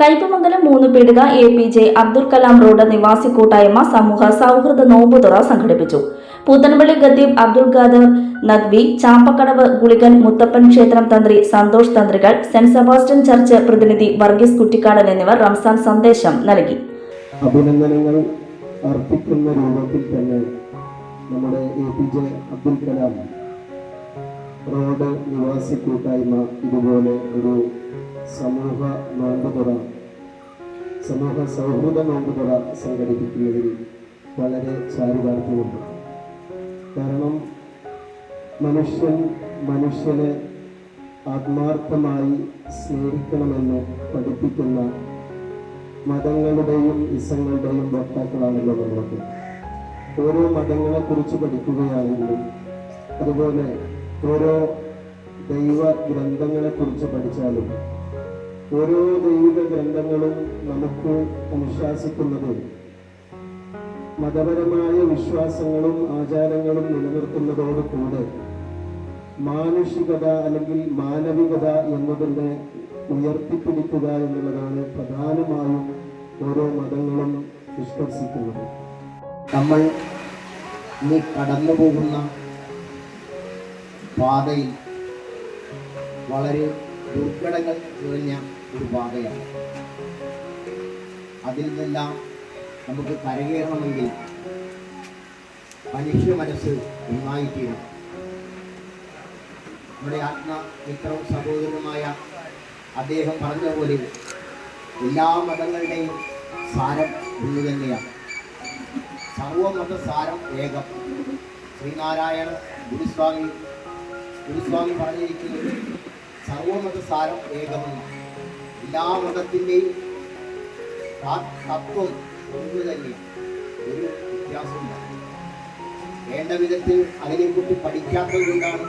Kaipamangalam Moonnu Peedika A P J Abdul Kalam road നിവാസി കൂട്ടായ്മ സമൂഹ സൗഹൃദ നോമ്പുതുറ സംഘടിപ്പിച്ചു. പുത്തൻപള്ളി ഖത്തീബ് അബ്ദുൽ ഖാദർ നദ്വി ചാമ്പക്കടവ് ഗുളികൻ മുത്തപ്പൻ ക്ഷേത്രം തന്ത്രി സന്തോഷ് തന്ത്രികൾ സെന്റ് സെബാസ്റ്റ്യൻ ചർച്ച് പ്രതിനിധി വർഗീസ് കുറ്റിക്കാടൻ എന്നിവർ റംസാൻ സന്ദേശം നൽകി. അഭിനന്ദനങ്ങൾ അർപ്പിക്കുന്ന രൂപത്തിൽ തന്നെ നമ്മുടെ A P J Abdul Kalam road നിവാസി കൂട്ടായ്മ ഇതുപോലെ ഒരു സമൂഹ നോമ്പുതുറ സമൂഹ സൗഹൃദ നോമ്പുതുറ സംഘടിപ്പിക്കുന്നതിൽ വളരെ ചാരിതാർത്ഥ്യമുണ്ട് കാരണം മനുഷ്യൻ മനുഷ്യനെ ആത്മാർത്ഥമായി സ്നേഹിക്കണമെന്ന് പഠിപ്പിക്കുന്ന മതങ്ങളുടെയും ഇസങ്ങളുടെയും വക്താക്കളാണല്ലോ നമ്മളൊക്കെ. ഓരോ മതങ്ങളെക്കുറിച്ച് പഠിക്കുകയാണെങ്കിലും അതുപോലെ ഓരോ ദൈവ ഗ്രന്ഥങ്ങളെ കുറിച്ച് പഠിച്ചാലും ഓരോ ദൈവിക ഗ്രന്ഥങ്ങളും നമുക്ക് അനുശാസിക്കുന്നത് മതപരമായ വിശ്വാസങ്ങളും ആചാരങ്ങളും നിലനിർത്തുന്നതോട് കൂടെ മാനുഷികത അല്ലെങ്കിൽ മാനവികത എന്നതിനെ ഉയർത്തിപ്പിടിക്കുക എന്നുള്ളതാണ് പ്രധാനമായും ഓരോ മതങ്ങളും നിഷ്കർഷിക്കുന്നത് നമ്മൾ ഇനി കടന്നു പോകുന്ന പാതയിൽ വളരെ ദുർഘടങ്ങൾ നിറഞ്ഞ ഒരു പാതയാണ്. അതിൽ നിന്നെല്ലാം നമുക്ക് കരകയറണമെങ്കിൽ മനുഷ്യ മനസ്സ് ഒന്നായിത്തീരണം നമ്മുടെ ആത്മമിത്രവും സഹോദരനുമായ അദ്ദേഹം പറഞ്ഞ പോലെ എല്ലാ മതങ്ങളുടെയും സാരം ഒന്ന് തന്നെയാണ്. സർവമത സാരം ഏകം. ശ്രീനാരായണ ഗുരുസ്വാമി ഗുരുസ്വാമി പറഞ്ഞിരിക്കുന്നത് സർവമത സാരം ഏകമെന്ന്. എല്ലാ മതത്തിന്റെയും തത്വം ഒന്ന് തന്നെയാണ് ഒരു വ്യത്യാസമില്ല വേണ്ട വിധത്തിൽ അതിനെക്കുറിച്ച് പഠിക്കാത്തത് കൊണ്ടാണ്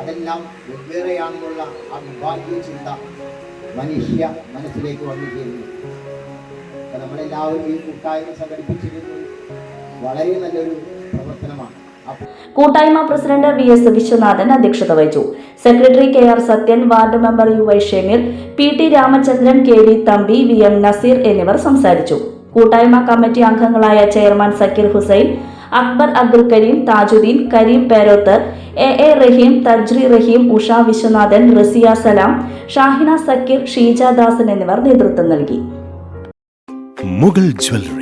അതെല്ലാം വെവ്വേറെയാണെന്നുള്ള ആ വിഭാഗീയ ചിന്ത മനുഷ്യ മനസ്സിലേക്ക് വന്നു ചേരുന്നു നമ്മളെല്ലാവരും ഈ കൂട്ടായ്മ സംഘടിപ്പിച്ചിരുന്നത് വളരെ നല്ലൊരു പ്രവർത്തനമാണ്. കൂട്ടായ്മ പ്രസിഡന്റ് വി എസ് വിശ്വനാഥൻ അധ്യക്ഷത വഹിച്ചു. Secretary K R Sathyan ward member U Y Shameer P T Ramachandran K V Thampi V M Nazeer എന്നിവർ സംസാരിച്ചു. കൂട്ടായ്മ കമ്മിറ്റി അംഗങ്ങളായ chairman Sakkir Hussain Akbar Abdul Kareem Thajudheen Kareem Peroth A A Raheem Tajri Raheem Usha Viswanathan Raziya Salam Shahina Sakkir Sheeja Dasan എന്നിവർ നേതൃത്വം നൽകി. Mughal jewellery.